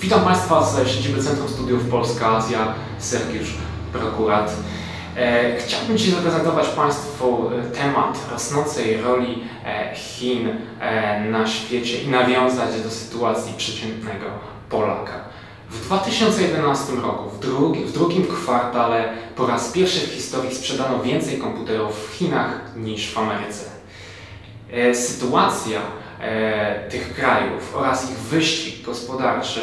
Witam Państwa z siedziby Centrum Studiów Polska-Azja, Sergiusz Prokurat. E, chciałbym Dziś zaprezentować Państwu e, temat rosnącej roli e, Chin na świecie i nawiązać do sytuacji przeciętnego Polaka. W 2011 roku, w, drugi, w drugim kwartale, po raz pierwszy w historii sprzedano więcej komputerów w Chinach niż w Ameryce. Sytuacja E, tych krajów oraz ich wyścig gospodarczy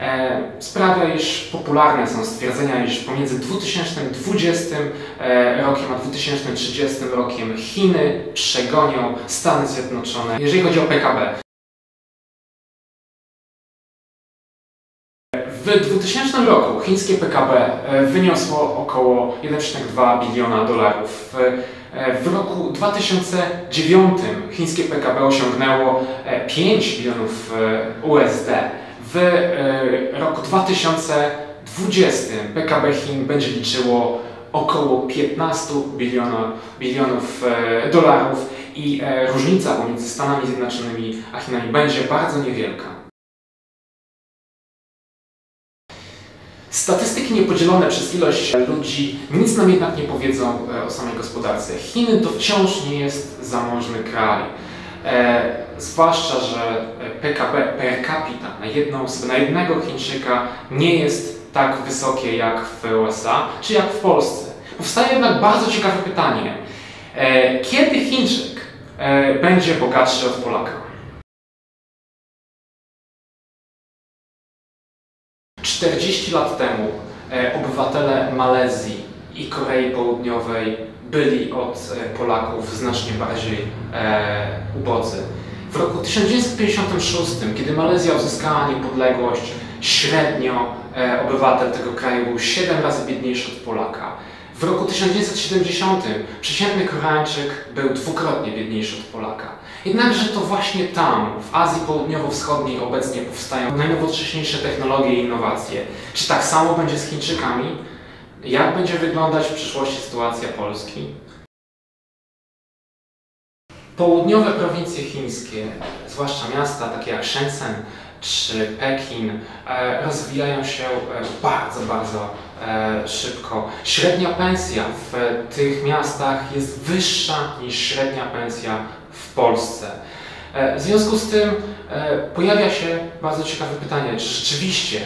e, sprawia, iż popularne są stwierdzenia, iż pomiędzy 2020 e, rokiem a 2030 rokiem Chiny przegonią Stany Zjednoczone, jeżeli chodzi o PKB. W 2000 roku chińskie PKB wyniosło około 1,2 biliona dolarów. E, w roku 2009 chińskie PKB osiągnęło 5 e, bilionów e, USD. W roku 2020 PKB Chin będzie liczyło około 15 bilionów, bilionów dolarów i różnica pomiędzy Stanami Zjednoczonymi a Chinami będzie bardzo niewielka. Statystyki niepodzielone przez ilość ludzi nic nam jednak nie powiedzą e, o samej gospodarce. Chiny to wciąż nie jest zamożny kraj. E, zwłaszcza, że PKB per capita na jedną na jednego Chińczyka nie jest tak wysokie jak w USA czy jak w Polsce. Powstaje jednak bardzo ciekawe pytanie. E, kiedy Chińczyk e, będzie bogatszy od Polaka? 40 lat temu e, obywatele Malezji i Korei Południowej byli od e, Polaków znacznie bardziej e, ubodzy. W roku 1956, kiedy Malezja uzyskała niepodległość, średnio e, obywatel tego kraju był 7 razy biedniejszy od Polaka. W roku 1970 przeciętny Koreańczyk był dwukrotnie biedniejszy od Polaka. Jednakże to właśnie tam, w Azji Południowo-Wschodniej obecnie powstają najnowocześniejsze technologie i innowacje. Czy tak samo będzie z Chińczykami? Jak będzie wyglądać w przyszłości sytuacja Polski? Południowe prowincje chińskie, zwłaszcza miasta takie jak Shenzhen czy Pekin, e, rozwijają się e, bardzo, bardzo e, szybko. Średnia pensja w tych miastach jest wyższa niż średnia pensja w Polsce. W związku z tym pojawia się bardzo ciekawe pytanie, czy rzeczywiście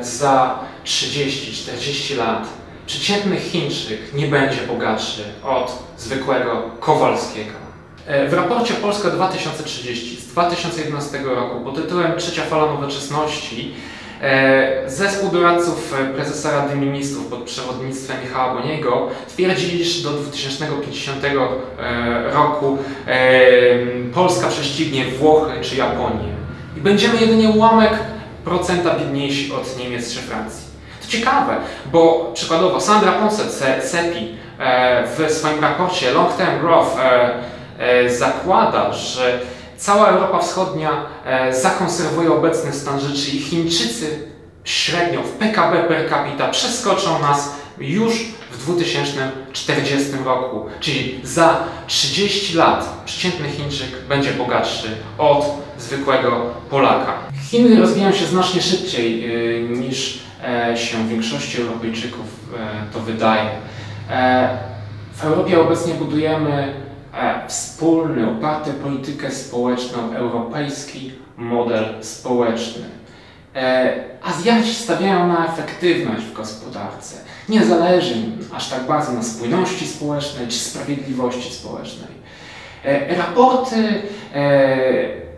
za 30-40 lat przeciętny Chińczyk nie będzie bogatszy od zwykłego Kowalskiego. E, w raporcie Polska 2030 z 2011 roku pod tytułem Trzecia fala nowoczesności e, Zespół doradców prezesa Rady Ministrów pod przewodnictwem Michała Boniego twierdzi, iż do 2050 e, roku Polska prześcignie Włochy czy Japonię i będziemy jedynie ułamek procenta biedniejsi od Niemiec czy Francji. To ciekawe, bo przykładowo Sandra Ponset CEPI w swoim raporcie Long Term Growth E, zakłada, że cała Europa Wschodnia e, zakonserwuje obecny stan rzeczy i Chińczycy średnio w PKB per capita przeskoczą nas już w 2040 roku. Czyli za 30 lat przeciętny Chińczyk będzie bogatszy od zwykłego Polaka. Chiny rozwijają się znacznie szybciej e, niż się większości Europejczyków to wydaje. W Europie obecnie budujemy E, wspólny, oparty politykę społeczną, europejski model społeczny. E, Azjaci stawiają na efektywność w gospodarce. Nie zależy im aż tak bardzo na spójności społecznej czy sprawiedliwości społecznej. E, raporty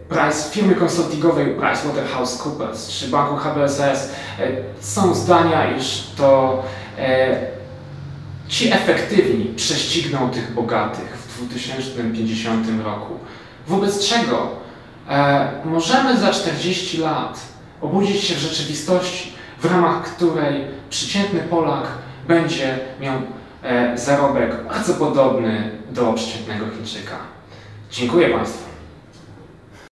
Price, firmy konsultingowej PricewaterhouseCoopers czy banku HBSS są zdania, iż to ci efektywni prześcigną tych bogatych 2050 roku. Wobec czego e, możemy za 40 lat obudzić się w rzeczywistości, w ramach której przeciętny Polak będzie miał e, zarobek bardzo podobny do przeciętnego Chińczyka. Dziękuję Państwu.